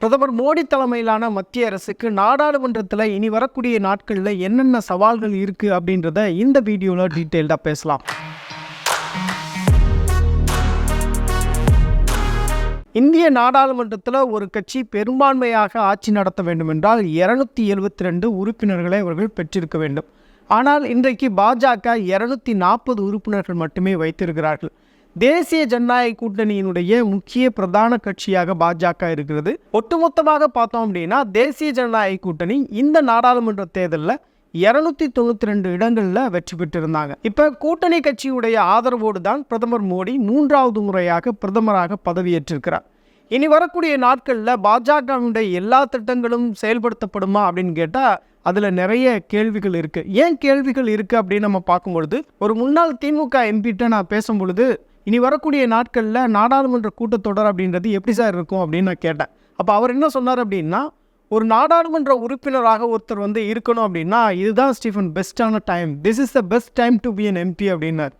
பிரதமர் மோடி தலைமையிலான மத்திய அரசுக்கு நாடாளுமன்றத்தில் இனி வரக்கூடிய நாட்களில் என்னென்ன சவால்கள் இருக்குது அப்படின்றத இந்த வீடியோவில் டீட்டெயில்டாக பேசலாம். இந்திய நாடாளுமன்றத்தில் ஒரு கட்சி பெரும்பான்மையாக ஆட்சி நடத்த வேண்டுமென்றால் இருநூத்தி எழுபத்தி ரெண்டு உறுப்பினர்களை அவர்கள் பெற்றிருக்க வேண்டும். ஆனால் இன்றைக்கு பாஜக இருநூத்தி நாற்பது உறுப்பினர்கள் மட்டுமே வைத்திருக்கிறார்கள். தேசிய ஜனநாயக கூட்டணியினுடைய முக்கிய பிரதான கட்சியாக பாஜக இருக்கிறது. ஒட்டுமொத்தமாக பார்த்தோம் அப்படின்னா தேசிய ஜனநாயக கூட்டணி இந்த நாடாளுமன்ற தேர்தலில் இருநூத்தி தொண்ணூற்றி ரெண்டு இடங்களில் வெற்றி பெற்றிருந்தாங்க. இப்போ கூட்டணி கட்சியுடைய ஆதரவோடு தான் பிரதமர் மோடி மூன்றாவது முறையாக பிரதமராக பதவியேற்றிருக்கிறார். இனி வரக்கூடிய நாட்களில் பாஜகவினுடைய எல்லா திட்டங்களும் செயல்படுத்தப்படுமா அப்படின்னு கேட்டால் அதில் நிறைய கேள்விகள் இருக்குது ஏன் கேள்விகள் இருக்குது அப்படின்னு நம்ம பார்க்கும்பொழுது ஒரு முன்னாள் திமுக எம்பிட்ட நான் பேசும் பொழுது இனி வரக்கூடிய நாட்களில் நாடாளுமன்ற கூட்டத்தொடர் அப்படின்றது எப்படி சார் இருக்கும் அப்படின்னு நான் கேட்டேன். அப்போ அவர் என்ன சொன்னார் அப்படின்னா ஒரு நாடாளுமன்ற உறுப்பினராக ஒருத்தர் வந்து இருக்கணும் அப்படின்னா இதுதான் ஸ்டீஃபன் பெஸ்ட்டான time. This is the best time to be an MP அப்படின்னார்.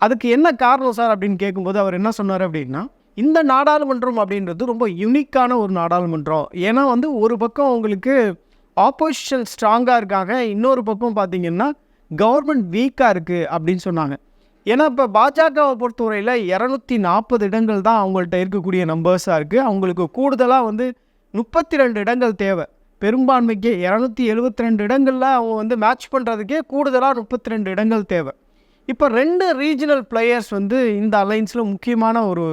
அதுக்கு என்ன காரணம் சார் அப்படின்னு கேட்கும்போது அவர் என்ன சொன்னார் அப்படின்னா இந்த நாடாளுமன்றம் அப்படின்றது ரொம்ப யுனிக்கான ஒரு நாடாளுமன்றம். ஏன்னா வந்து ஒரு பக்கம் உங்களுக்கு ஆப்போசிஷன் ஸ்ட்ராங்காக இருக்காங்க இன்னொரு பக்கம் பார்த்தீங்கன்னா கவர்மெண்ட் வீக்காக இருக்குது அப்படின்னு சொன்னாங்க. ஏன்னா இப்போ பாஜகவை பொறுத்தவரையில் இரநூத்தி நாற்பது இடங்கள் தான் அவங்கள்ட்ட இருக்கக்கூடிய நம்பர்ஸாக இருக்குது அவங்களுக்கு கூடுதலாக வந்து முப்பத்தி ரெண்டு இடங்கள் தேவை. பெரும்பான்மைக்கு இரநூத்தி எழுபத்தி ரெண்டு இடங்களில் அவங்க வந்து மேட்ச் பண்ணுறதுக்கே கூடுதலாக முப்பத்தி ரெண்டு இடங்கள் தேவை. இப்போ ரெண்டு ரீஜனல் பிளேயர்ஸ் வந்து இந்த அலைன்ஸில் முக்கியமான ஒரு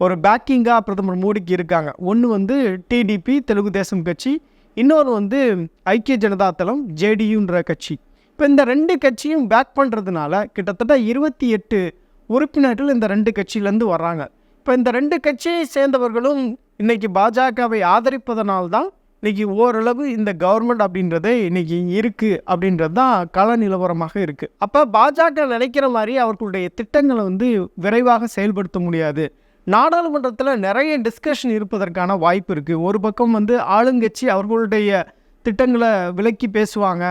ஒரு பேக்கிங்காக பிரதமர் மோடிக்கு இருக்காங்க. ஒன்று வந்து டிடிபி தெலுங்கு தேசம் கட்சி. இன்னொரு வந்து ஐக்கிய ஜனதா தளம் ஜேடியுன்ற கட்சி. இப்போ இந்த ரெண்டு கட்சியும் பேக் பண்ணுறதுனால கிட்டத்தட்ட இருபத்தி எட்டு உறுப்பினர்கள் இந்த ரெண்டு கட்சியிலேருந்து வர்றாங்க. இப்போ இந்த ரெண்டு கட்சியை சேர்ந்தவர்களும் இன்றைக்கி பாஜகவை ஆதரிப்பதனால்தான் இன்றைக்கி ஓரளவு இந்த கவர்மெண்ட் அப்படின்றதே இன்றைக்கி இருக்குது அப்படின்றது தான் கள நிலவரமாக இருக்குது அப்போ பாஜக நினைக்கிற மாதிரி அவர்களுடைய திட்டங்களை வந்து விரைவாக செயல்படுத்த முடியாது. நாடாளுமன்றத்தில் நிறைய டிஸ்கஷன் இருப்பதற்கான வாய்ப்பு இருக்குது ஒரு பக்கம் வந்து ஆளுங்கட்சி அவர்களுடைய திட்டங்களை விலக்கி பேசுவாங்க.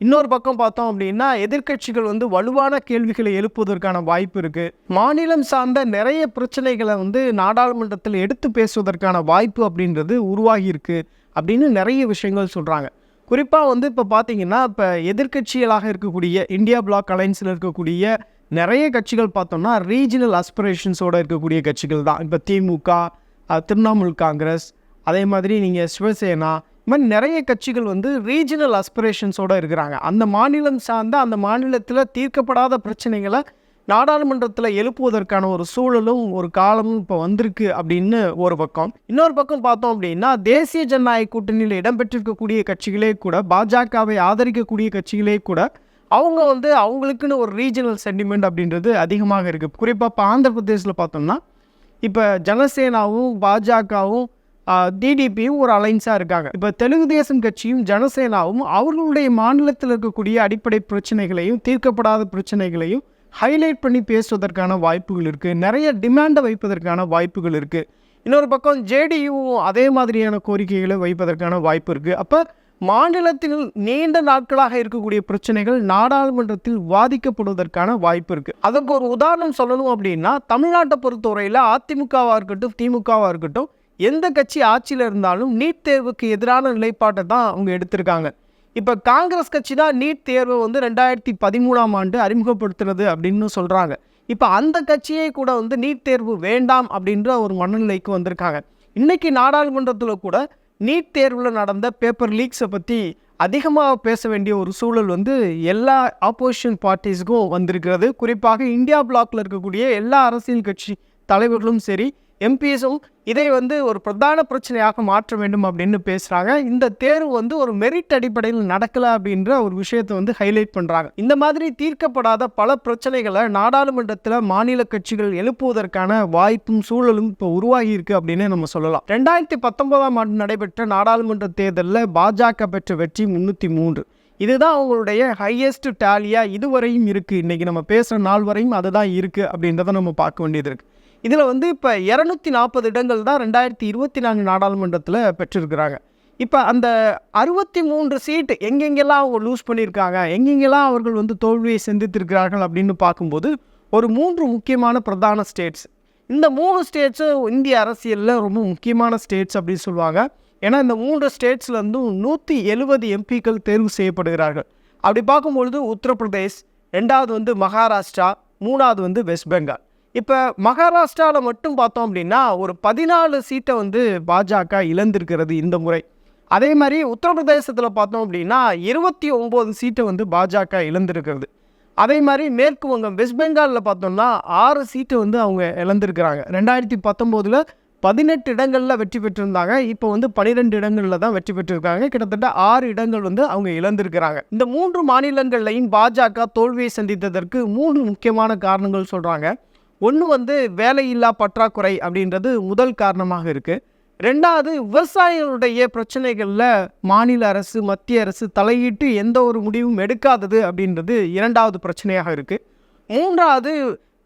இன்னொரு பக்கம் பார்த்தோம் அப்படின்னா எதிர்க்கட்சிகள் வந்து வலுவான கேள்விகளை எழுப்புவதற்கான வாய்ப்பு இருக்குது மாநிலம் சார்ந்த நிறைய பிரச்சனைகளை வந்து நாடாளுமன்றத்தில் எடுத்து பேசுவதற்கான வாய்ப்பு அப்படின்றது உருவாகியிருக்கு அப்படின்னு நிறைய விஷயங்கள் சொல்கிறாங்க குறிப்பாக வந்து இப்போ பார்த்தீங்கன்னா இப்போ எதிர்க்கட்சிகளாக இருக்கக்கூடிய இந்தியா பிளாக் அலைன்ஸில் இருக்கக்கூடிய நிறைய கட்சிகள் பார்த்தோம்னா ரீஜினல் அஸ்பிரேஷன்ஸோடு இருக்கக்கூடிய கட்சிகள் தான். இப்போ திமுக திரிணாமுல் காங்கிரஸ் அதே மாதிரி நீங்கள் சிவசேனா மாதிரி நிறைய கட்சிகள் வந்து ரீஜனல் அஸ்பிரேஷன்ஸோடு இருக்கிறாங்க. அந்த மாநிலம் சார்ந்த அந்த மாநிலத்தில் தீர்க்கப்படாத பிரச்சனைகளை நாடாளுமன்றத்தில் எழுப்புவதற்கான ஒரு சூழலும் ஒரு காலமும் இப்போ வந்திருக்கு அப்படின்னு ஒரு பக்கம். இன்னொரு பக்கம் பார்த்தோம் அப்படின்னா தேசிய ஜனநாயக கூட்டணியில் இடம்பெற்றிருக்கக்கூடிய கட்சிகளே கூட பாஜகவை ஆதரிக்கக்கூடிய கட்சிகளே கூட அவங்க வந்து அவங்களுக்குன்னு ஒரு ரீஜனல் சென்டிமெண்ட் அப்படின்றது அதிகமாக இருக்குது குறிப்பாக இப்போ ஆந்திர பிரதேசில் பார்த்தோம்னா இப்போ ஜனசேனாவும் பாஜகவும் டிடிபியும் ஒரு அலைன்ஸாக இருக்காங்க. இப்போ தெலுங்கு தேசம் கட்சியும் ஜனசேனாவும் அவர்களுடைய மாநிலத்தில் இருக்கக்கூடிய அடிப்படை பிரச்சனைகளையும் தீர்க்கப்படாத பிரச்சனைகளையும் ஹைலைட் பண்ணி பேசுவதற்கான வாய்ப்புகள் இருக்குது நிறைய டிமாண்டை வைப்பதற்கான வாய்ப்புகள் இருக்குது இன்னொரு பக்கம் ஜேடியும் அதே மாதிரியான கோரிக்கைகளை வைப்பதற்கான வாய்ப்பு இருக்குது அப்போ மாநிலத்தில் நீண்ட நாட்களாக இருக்கக்கூடிய பிரச்சனைகள் நாடாளுமன்றத்தில் வாதிக்கப்படுவதற்கான வாய்ப்பு இருக்குது அதற்கு ஒரு உதாரணம் சொல்லணும் அப்படின்னா தமிழ்நாட்டை பொறுத்தவரையில் அதிமுகவாக இருக்கட்டும் திமுகவாக இருக்கட்டும் எந்த கட்சி ஆட்சியில் இருந்தாலும் நீட் தேர்வுக்கு எதிரான நிலைப்பாட்டை தான் அவங்க எடுத்திருக்காங்க. இப்போ காங்கிரஸ் கட்சி தான் நீட் தேர்வை வந்து ரெண்டாயிரத்தி பதிமூணாம் ஆண்டு அறிமுகப்படுத்துறது அப்படின்னு சொல்கிறாங்க இப்போ அந்த கட்சியே கூட வந்து நீட் தேர்வு வேண்டாம் அப்படின்ற ஒரு மனநிலைக்கு வந்திருக்காங்க. இன்றைக்கி நாடாளுமன்றத்தில் கூட நீட் தேர்வில் நடந்த பேப்பர் லீக்ஸை பற்றி அதிகமாக பேச வேண்டிய ஒரு சூழல் வந்து எல்லா ஆப்போசிஷன் பார்ட்டிஸுக்கும் வந்திருக்கிறது. குறிப்பாக இந்தியா பிளாக்ல இருக்கக்கூடிய எல்லா அரசியல் கட்சி தலைவர்களும் சரி எம்பிஎஸும் இதை வந்து ஒரு பிரதான பிரச்சனையாக மாற்ற வேண்டும் அப்படின்னு பேசுகிறாங்க இந்த தேர்வு வந்து ஒரு மெரிட் அடிப்படையில் நடக்கலை அப்படின்ற ஒரு விஷயத்தை வந்து ஹைலைட் பண்ணுறாங்க இந்த மாதிரி தீர்க்கப்படாத பல பிரச்சனைகளை நாடாளுமன்றத்தில் மாநில கட்சிகள் எழுப்புவதற்கான வாய்ப்பும் சூழலும் இப்போ உருவாகி இருக்கு அப்படின்னு நம்ம சொல்லலாம். ரெண்டாயிரத்தி பத்தொன்பதாம் ஆண்டு நடைபெற்ற நாடாளுமன்ற தேர்தலில் பாஜக பெற்ற வெற்றி முன்னூற்றி மூன்று. இதுதான் அவங்களுடைய ஹையஸ்ட் டேலியாக இதுவரையும் இருக்குது இன்றைக்கி நம்ம பேசுகிற நாள் வரையும் அதுதான் இருக்குது அப்படின்றத நம்ம பார்க்க வேண்டியது இருக்குது இதில் வந்து இப்போ இரநூத்தி நாற்பது இடங்கள் தான் ரெண்டாயிரத்தி இருபத்தி நான்கு நாடாளுமன்றத்தில் பெற்றிருக்கிறாங்க. இப்போ அந்த அறுபத்தி மூன்று சீட்டு எங்கெங்கெல்லாம் அவங்க லூஸ் பண்ணியிருக்காங்க எங்கெங்கெல்லாம் அவர்கள் வந்து தோல்வியை சந்தித்திருக்கிறார்கள் அப்படின்னு பார்க்கும்போது ஒரு மூன்று முக்கியமான பிரதான ஸ்டேட்ஸ் இந்த மூணு ஸ்டேட்ஸும் இந்திய அரசியலில் ரொம்ப முக்கியமான ஸ்டேட்ஸ் அப்படின்னு சொல்லுவாங்க. ஏன்னா இந்த மூன்று ஸ்டேட்ஸ்லேருந்தும் நூற்றி எழுபது எம்பிக்கள் தேர்வு செய்யப்படுகிறார்கள். அப்படி பார்க்கும்பொழுது உத்தரப்பிரதேஷ் ரெண்டாவது வந்து மகாராஷ்டிரா மூணாவது வந்து வெஸ்ட் பெங்கால். இப்போ மகாராஷ்டிராவில் மட்டும் பார்த்தோம் அப்படின்னா ஒரு பதினாலு சீட்டை வந்து பாஜக இழந்திருக்கிறது இந்த முறை. அதே மாதிரி உத்தரப்பிரதேசத்தில் பார்த்தோம் அப்படின்னா இருபத்தி ஒம்பது சீட்டை வந்து பாஜக இழந்திருக்கிறது. அதே மாதிரி மேற்கு வங்கம் வெஸ்ட் பெங்காலில் பார்த்தோம்னா ஆறு சீட்டை வந்து அவங்க இழந்திருக்கிறாங்க. ரெண்டாயிரத்தி பத்தொம்போதில் பதினெட்டு இடங்களில் வெற்றி பெற்றிருந்தாங்க. இப்போ வந்து பன்னிரெண்டு இடங்களில் தான் வெற்றி பெற்றிருக்காங்க. கிட்டத்தட்ட ஆறு இடங்கள் வந்து அவங்க இழந்திருக்கிறாங்க. இந்த மூன்று மாநிலங்கள்லையும் பாஜக தோல்வியை சந்தித்ததற்கு மூன்று முக்கியமான காரணங்கள் சொல்கிறாங்க ஒன்று வந்து வேலையில்லா பற்றாக்குறை அப்படின்றது முதல் காரணமாக இருக்குது ரெண்டாவது விவசாயிகளுடைய பிரச்சனைகளில் மாநில அரசு மத்திய அரசு தலையிட்டு எந்த ஒரு முடிவும் எடுக்காதது அப்படின்றது இரண்டாவது பிரச்சனையாக இருக்குது மூன்றாவது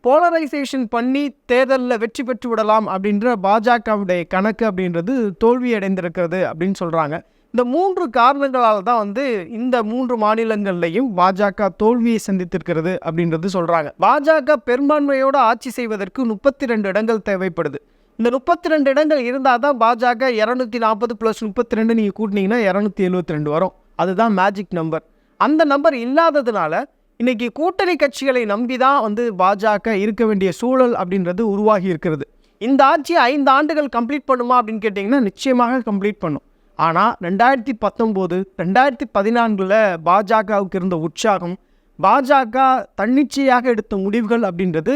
போலரைசேஷன் பண்ணி தேர்தலில் வெற்றி பெற்று விடலாம் அப்படின்ற பாஜகவுடைய கணக்கு அப்படின்றது தோல்வி அடைந்திருக்கிறது அப்படின்னு சொல்கிறாங்க இந்த மூன்று காரணங்களால் தான் வந்து இந்த மூன்று மாநிலங்கள்லையும் பாஜக தோல்வியை சந்தித்திருக்கிறது அப்படின்றது சொல்கிறாங்க பாஜக பெரும்பான்மையோடு ஆட்சி செய்வதற்கு முப்பத்தி ரெண்டு இடங்கள் தேவைப்படுது. இந்த முப்பத்தி ரெண்டு இடங்கள் இருந்தால் தான் பாஜக இரநூத்தி நாற்பது ப்ளஸ் முப்பத்தி ரெண்டு நீங்கள் கூட்டினீங்கன்னா இரநூத்தி எழுபத்தி ரெண்டு வரும். அதுதான் மேஜிக் நம்பர் அந்த நம்பர் இல்லாததுனால இன்றைக்கி கூட்டணி கட்சிகளை நம்பி தான் வந்து பாஜக இருக்க வேண்டிய சூழல் அப்படின்றது உருவாகி இருக்கிறது. இந்த ஆட்சி ஐந்து ஆண்டுகள் கம்ப்ளீட் பண்ணுமா அப்படின்னு கேட்டிங்கன்னா நிச்சயமாக கம்ப்ளீட் பண்ணும். ஆனால் ரெண்டாயிரத்தி பத்தொம்போது ரெண்டாயிரத்தி பதினான்கில் பாஜகவுக்கு இருந்த உற்சாகம் பாஜக தன்னிச்சையாக எடுத்த முடிவுகள் அப்படின்றது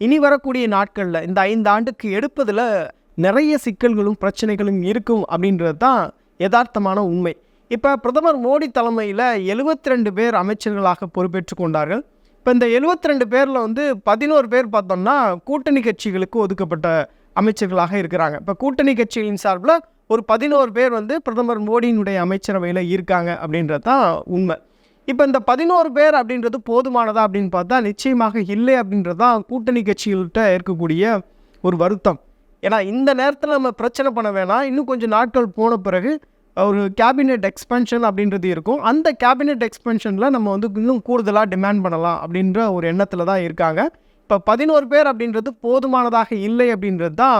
இனி வரக்கூடிய நாட்களில் இந்த ஐந்து ஆண்டுக்கு எடுப்பதில் நிறைய சிக்கல்களும் பிரச்சனைகளும் இருக்கும் அப்படின்றது தான் யதார்த்தமான உண்மை. இப்போ பிரதமர் மோடி தலைமையில் எழுபத்தி ரெண்டு பேர் அமைச்சர்களாக பொறுப்பேற்று கொண்டார்கள். இப்போ இந்த எழுபத்தி ரெண்டு பேரில் வந்து பதினோரு பேர் பார்த்தோம்னா கூட்டணி கட்சிகளுக்கு ஒதுக்கப்பட்ட அமைச்சர்களாக இருக்கிறாங்க. இப்போ கூட்டணி கட்சிகளின் சார்பில் ஒரு பதினோரு பேர் வந்து பிரதமர் மோடியினுடைய அமைச்சரவையில் இருக்காங்க அப்படின்றது தான் உண்மை. இப்போ இந்த பதினோரு பேர் அப்படின்றது போதுமானதா அப்படின்னு பார்த்தா நிச்சயமாக இல்லை அப்படின்றது தான் கூட்டணி கட்சிகள்கிட்ட இருக்கக்கூடிய ஒரு வருத்தம். ஏன்னா இந்த நேரத்தில் நம்ம பிரச்சனை பண்ண வேணாம். இன்னும் கொஞ்சம் நாட்கள் போன பிறகு ஒரு கேபினெட் எக்ஸ்பென்ஷன் அப்படின்றது இருக்கும். அந்த கேபினெட் எக்ஸ்பென்ஷனில் நம்ம வந்து இன்னும் கூடுதலாக டிமாண்ட் பண்ணலாம் அப்படின்ற ஒரு எண்ணத்தில் தான் இருக்காங்க. இப்போ பதினோரு பேர் அப்படின்றது போதுமானதாக இல்லை அப்படின்றது தான்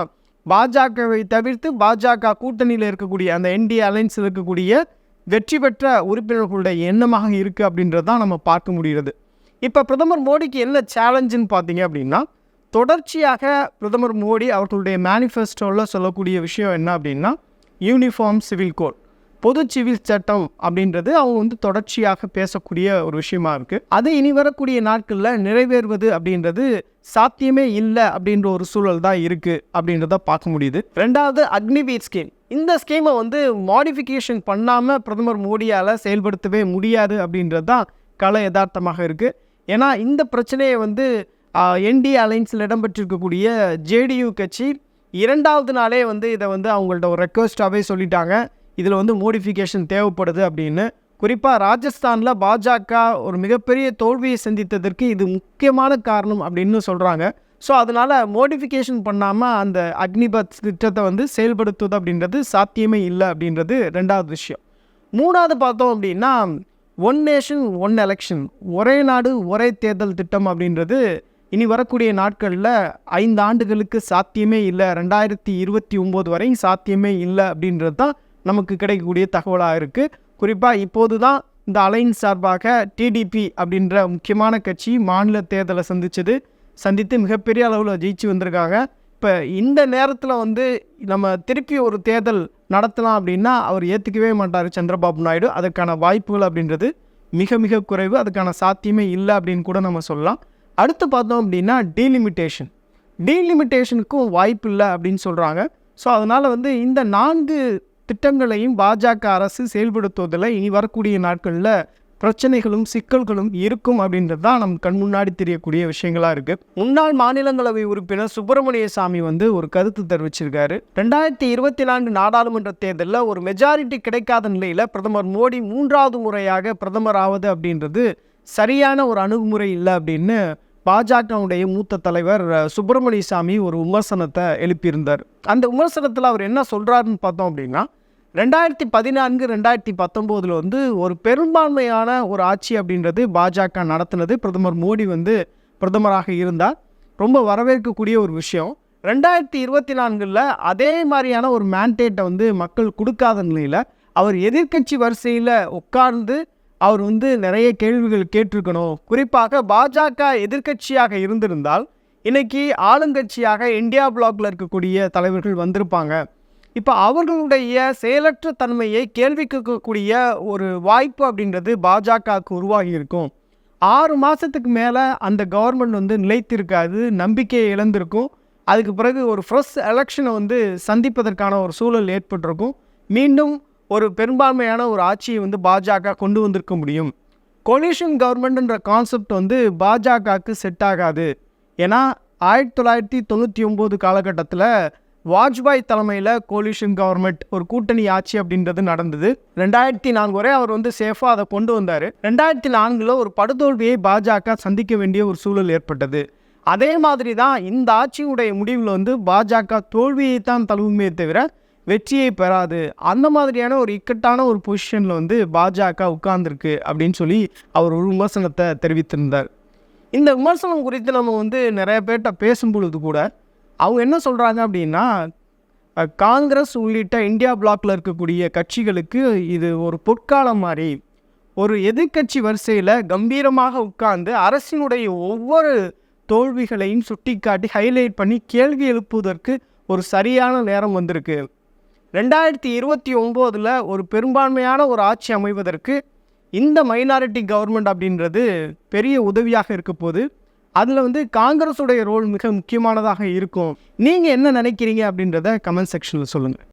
பாஜகவை தவிர்த்து பாஜக கூட்டணியில் இருக்கக்கூடிய அந்த என்டிஏ அலைன்ஸில் இருக்கக்கூடிய வெற்றி பெற்ற உறுப்பினர்களுடைய எண்ணமாக இருக்குது அப்படின்றது தான் நம்ம பார்க்க முடிகிறது. இப்போ பிரதமர் மோடிக்கு என்ன சேலஞ்சுன்னு பார்த்தீங்க அப்படின்னா தொடர்ச்சியாக பிரதமர் மோடி அவர்களுடைய மேனிஃபெஸ்டோவில் சொல்லக்கூடிய விஷயம் என்ன அப்படின்னா யூனிஃபார்ம் சிவில் கோட் பொது சிவில் சட்டம் அப்படின்றது அவங்க வந்து தொடர்ச்சியாக பேசக்கூடிய ஒரு விஷயமா இருக்குது அது இனி வரக்கூடிய நாட்களில் நிறைவேறுவது அப்படின்றது சாத்தியமே இல்லை அப்படின்ற ஒரு சூழல் தான் இருக்குது அப்படின்றத பார்க்க முடியுது. ரெண்டாவது அக்னிவீர் ஸ்கீம் இந்த ஸ்கீமை வந்து மாடிஃபிகேஷன் பண்ணாமல் பிரதமர் மோடியால் செயல்படுத்தவே முடியாது அப்படின்றது தான் கலை யதார்த்தமாக இருக்குது ஏன்னா இந்த பிரச்சனையை வந்து என்டிஏ அலைன்ஸில் இடம்பெற்றிருக்கக்கூடிய ஜேடியு கட்சி இரண்டாவது நாளே வந்து இதை வந்து அவங்கள்ட்ட ஒரு ரெக்வஸ்ட்டாகவே சொல்லிட்டாங்க. இதில் வந்து மோடிஃபிகேஷன் தேவைப்படுது அப்படின்னு. குறிப்பாக ராஜஸ்தானில் பாஜக ஒரு மிகப்பெரிய தோல்வியை சந்தித்ததற்கு இது முக்கியமான காரணம் அப்படின்னு சொல்கிறாங்க ஸோ அதனால் மோடிஃபிகேஷன் பண்ணாமல் அந்த அக்னிபத் திட்டத்தை வந்து செயல்படுத்துவது அப்படின்றது சாத்தியமே இல்லை அப்படின்றது ரெண்டாவது விஷயம். மூணாவது பார்த்தோம் அப்படின்னா ஒன் நேஷன் ஒன் எலெக்ஷன் ஒரே நாடு ஒரே தேர்தல் திட்டம் அப்படின்றது இனி வரக்கூடிய நாட்களில் ஐந்து ஆண்டுகளுக்கு சாத்தியமே இல்லை. ரெண்டாயிரத்தி இருபத்தி ஒம்பது வரையும் சாத்தியமே இல்லை அப்படின்றது தான் நமக்கு கிடைக்கக்கூடிய தகவலாக இருக்குது குறிப்பாக இப்போது தான் இந்த அலைன்ஸ் சார்பாக டிடிபி அப்படின்ற முக்கியமான கட்சி மாநில தேர்தலை சந்தித்தது சந்தித்து மிகப்பெரிய அளவில் ஜெயிச்சு வந்திருக்காங்க. இப்போ இந்த நேரத்தில் வந்து நம்ம திருப்பி ஒரு தேர்தல் நடத்தலாம் அப்படின்னா அவர் ஏற்றுக்கவே மாட்டார் சந்திரபாபு நாயுடு. அதுக்கான வாய்ப்புகள் அப்படின்றது மிக மிக குறைவு. அதுக்கான சாத்தியமே இல்லை அப்படின்னு கூட நம்ம சொல்லலாம். அடுத்து பார்த்தோம் அப்படின்னா டீலிமிட்டேஷன் டீலிமிட்டேஷனுக்கும் வாய்ப்பு இல்லை அப்படின்னு சொல்கிறாங்க ஸோ அதனால் வந்து இந்த நான்கு திட்டங்களையும் பாஜக அரசு செயல்படுத்துவதில் இனி வரக்கூடிய நாட்களில் பிரச்சனைகளும் சிக்கல்களும் இருக்கும் அப்படின்றது தான் நம் கண் முன்னாடி தெரியக்கூடிய விஷயங்களாக இருக்குது முன்னாள் மாநிலங்களவை உறுப்பினர் சுப்பிரமணிய சாமி வந்து ஒரு கருத்து தெரிவிச்சிருக்காரு. ரெண்டாயிரத்தி இருபத்தி நான்கு நாடாளுமன்ற தேர்தலில் ஒரு மெஜாரிட்டி கிடைக்காத நிலையில் பிரதமர் மோடி மூன்றாவது முறையாக பிரதமர் ஆவது அப்படின்றது சரியான ஒரு அணுகுமுறை இல்லை அப்படின்னு பாஜகவுடைய மூத்த தலைவர் சுப்பிரமணிய சாமி ஒரு விமர்சனத்தை எழுப்பியிருந்தார். அந்த விமர்சனத்தில் அவர் என்ன சொல்கிறாருன்னு பார்த்தோம் அப்படின்னா ரெண்டாயிரத்தி பதினான்கு ரெண்டாயிரத்தி பத்தொம்போதில் வந்து ஒரு பெரும்பான்மையான ஒரு ஆட்சி அப்படின்றது பாஜக நடத்தினது. பிரதமர் மோடி வந்து பிரதமராக இருந்தார். ரொம்ப வரவேற்கக்கூடிய ஒரு விஷயம். ரெண்டாயிரத்தி இருபத்தி நான்கில் அதே மாதிரியான ஒரு மேண்டேட்டை வந்து மக்கள் கொடுக்காத நிலையில் அவர் எதிர்க்கட்சி வரிசையில் உட்கார்ந்து அவர் வந்து நிறைய கேள்விகள் கேட்டிருக்கணும். குறிப்பாக பாஜக எதிர்க்கட்சியாக இருந்திருந்தால் இன்னைக்கு ஆளுங்கட்சியாக இந்தியா பிளாக்ல இருக்கக்கூடிய தலைவர்கள் வந்திருப்பாங்க. இப்போ அவர்களுடைய செயலற்ற தன்மையை கேள்வி கேட்கக்கூடிய ஒரு வாய்ப்பு அப்படின்றது பாஜகவுக்கு உருவாகி இருக்கும். ஆறு மாதத்துக்கு மேலே அந்த கவர்மெண்ட் வந்து நிலைத்திருக்காது நம்பிக்கையை இழந்திருக்கும். அதுக்கு பிறகு ஒரு ஃப்ரெஷ் எலெக்ஷனை வந்து சந்திப்பதற்கான ஒரு சூழல் ஏற்பட்டிருக்கும். மீண்டும் ஒரு பெரும்பான்மையான ஒரு ஆட்சியை வந்து பாஜக கொண்டு வந்திருக்க முடியும். கொலிஷன் கவர்மெண்ட்ன்ற கான்செப்ட் வந்து பாஜகவுக்கு செட் ஆகாது. ஏன்னா ஆயிரத்தி தொள்ளாயிரத்தி தொண்ணூற்றி ஒம்பது காலகட்டத்தில் வாஜ்பாய் தலைமையில் கோலிஷன் கவர்மெண்ட் ஒரு கூட்டணி ஆட்சி அப்படின்றது நடந்தது. ரெண்டாயிரத்தி நான்கு வரை அவர் வந்து சேஃபாக அதை கொண்டு வந்தார். ரெண்டாயிரத்தி நான்கில் ஒரு படுதோல்வியை பாஜக சந்திக்க வேண்டிய ஒரு சூழல் ஏற்பட்டது. அதே மாதிரி தான் இந்த ஆட்சியுடைய முடிவில் வந்து பாஜக தோல்வியை தான் தழுவுமே தவிர வெற்றியை பெறாது. அந்த மாதிரியான ஒரு இக்கட்டான ஒரு பொசிஷனில் வந்து பாஜக உட்கார்ந்துருக்கு அப்படின்னு சொல்லி அவர் ஒரு விமர்சனத்தை தெரிவித்திருந்தார். இந்த விமர்சனம் குறித்து நம்ம வந்து நிறைய பேர்கிட்ட பேசும் பொழுது கூட அவங்க என்ன சொல்கிறாங்க அப்படின்னா காங்கிரஸ் உள்ளிட்ட இந்தியா பிளாக்ல இருக்கக்கூடிய கட்சிகளுக்கு இது ஒரு பொற்காலம் மாதிரி ஒரு எதிர்க்கட்சி வரிசையில் கம்பீரமாக உட்கார்ந்து அரசினுடைய ஒவ்வொரு தோல்விகளையும் சுட்டிக்காட்டி ஹைலைட் பண்ணி கேள்வி எழுப்புவதற்கு ஒரு சரியான நேரம் வந்திருக்கு. ரெண்டாயிரத்தி இருபத்தி ஒம்போதில் ஒரு பெரும்பான்மையான ஒரு ஆட்சி அமைவதற்கு இந்த மைனாரிட்டி கவர்மெண்ட் அப்படின்றது பெரிய உதவியாக இருக்க போது அதில் வந்து காங்கிரஸுடைய ரோல் மிக முக்கியமானதாக இருக்கும். நீங்கள் என்ன நினைக்கிறீங்க அப்படின்றத கமெண்ட் செக்ஷனில் சொல்லுங்கள்